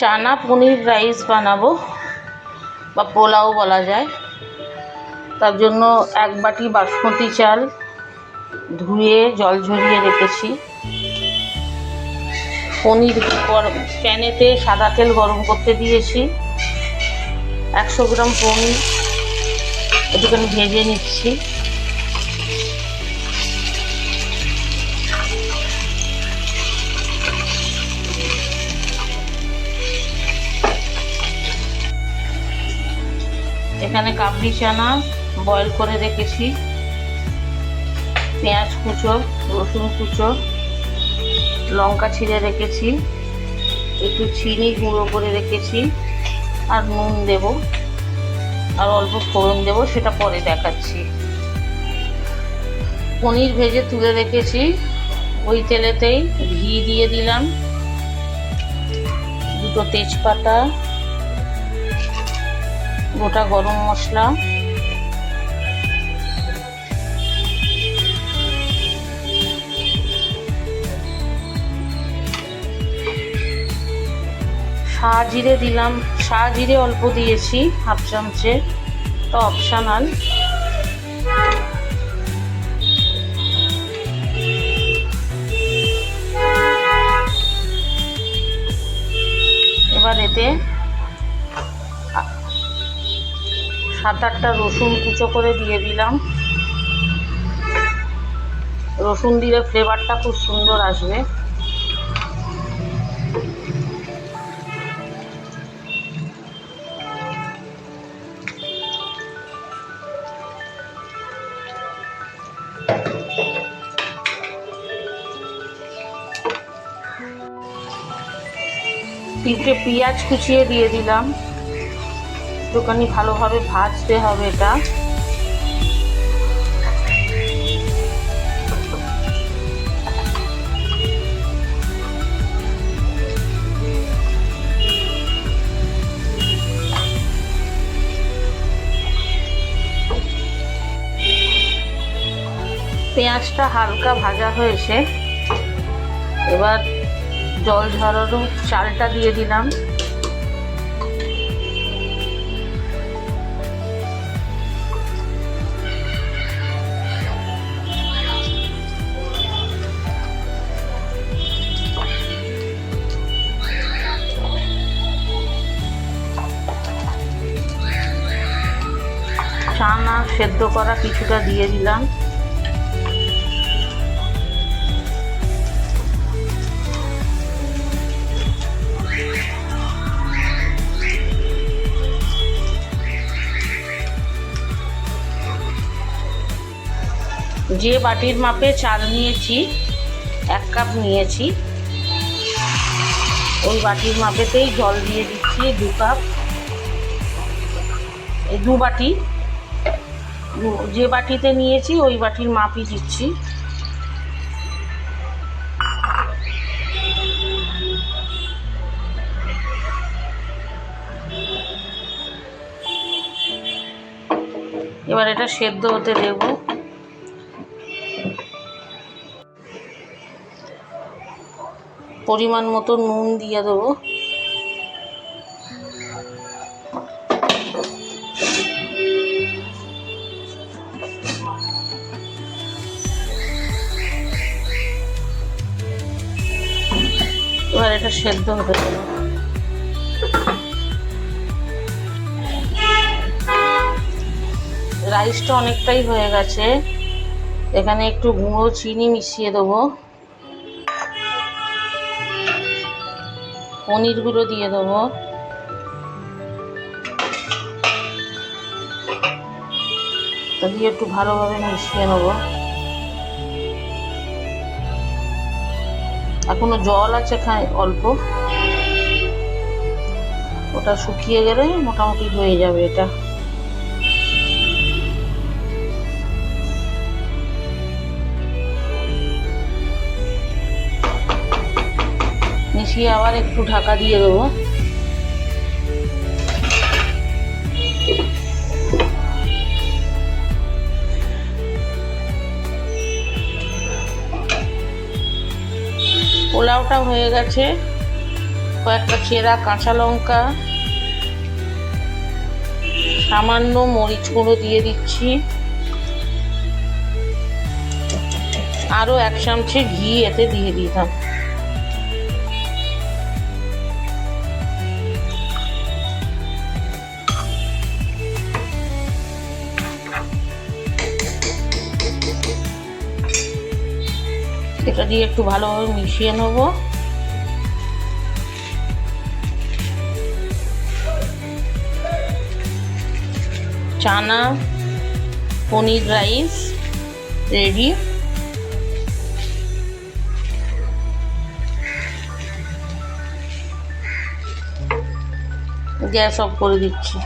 চানা paneer rice বানাবো, বা পোলাও বলা যায়। তার জন্য এক বাটি বাসমতি চাল ধুয়ে জল ঝরিয়ে রেখেছি। পনির প্যানেতে সাদা তেল গরম করতে দিয়েছি। একশো গ্রাম পনির একটুখানি ভেজে নিচ্ছি। এখানে কাবলি চানা বয়েল করে রেখেছি। পেঁয়াজ কুচো, রসুন কুচো, লঙ্কা ছিঁড়ে রেখেছি। একটু চিনি গুঁড়ো করে রেখেছি। আর নুন দেব। আর অল্প ফোড়ন দেব, সেটা পরে দেখাচ্ছি। পনির ভেজে তুলে রেখেছি। ওই তেলেতেই ঘি দিয়ে দিলাম। দুটো তেজপাতা গোটা গরম মশলা। শাহ জিরে দিলাম শাহ জিরে অল্প দিয়েছি হাফ চামচে তো অপশানাল সাত আটটা রসুন কুচো করে দিয়ে দিলাম। রসুন দিলে ফ্লেভারটা খুব সুন্দর আসবে। তিনটে পেঁয়াজ কুচিয়ে দিয়ে দিলাম। একটুখানি ভালোভাবে ভাজতে হবে এটা। পেঁয়াজটা হালকা ভাজা হয়েছে। এবার জল ঝরানো চালটা দিয়ে দিলাম। চানা সেদ্ধ করা কিছুটা দিয়ে দিলাম। যে বাটির মাপে চাল নিয়েছি, এক কাপ নিয়েছি। ওই বাটির মাপেতেই জল দিয়ে দিচ্ছি দু কাপ। দু বাটি। যে বাটিতে নিয়েছি, ওই বাটির মাপই দিচ্ছি। এবার এটা সেদ্ধ হতে দেবো। পরিমাণ মতো নুন দিয়ে দেবো। এবার এটা সেদ্ধ হতে রাইসটা অনেকটাই হয়ে গেছে। এখানে একটু গুঁড়ো চিনি মিশিয়ে দেবো। পনিরগুলো দিয়ে দেবো। দিয়ে একটু ভালোভাবে মিশিয়ে নেব। এখনও জল আছে খায় অল্প। ওটা শুকিয়ে গেলে মোটামুটি হয়ে যাবে এটা। মিশিয়ে আবার একটু ঢাকা দিয়ে দেবো। পোলাওটা হয়ে গেছে। কয়েকটা চেরা কাঁচা লঙ্কা, সামান্য মরিচ গুঁড়ো দিয়ে দিচ্ছি। আরও এক চামচে ঘি এতে দিয়ে দিতাম এটা দিয়ে একটু ভালোভাবে মিশিয়ে নেব। Chana paneer rice ready. Gas off করে দিচ্ছি।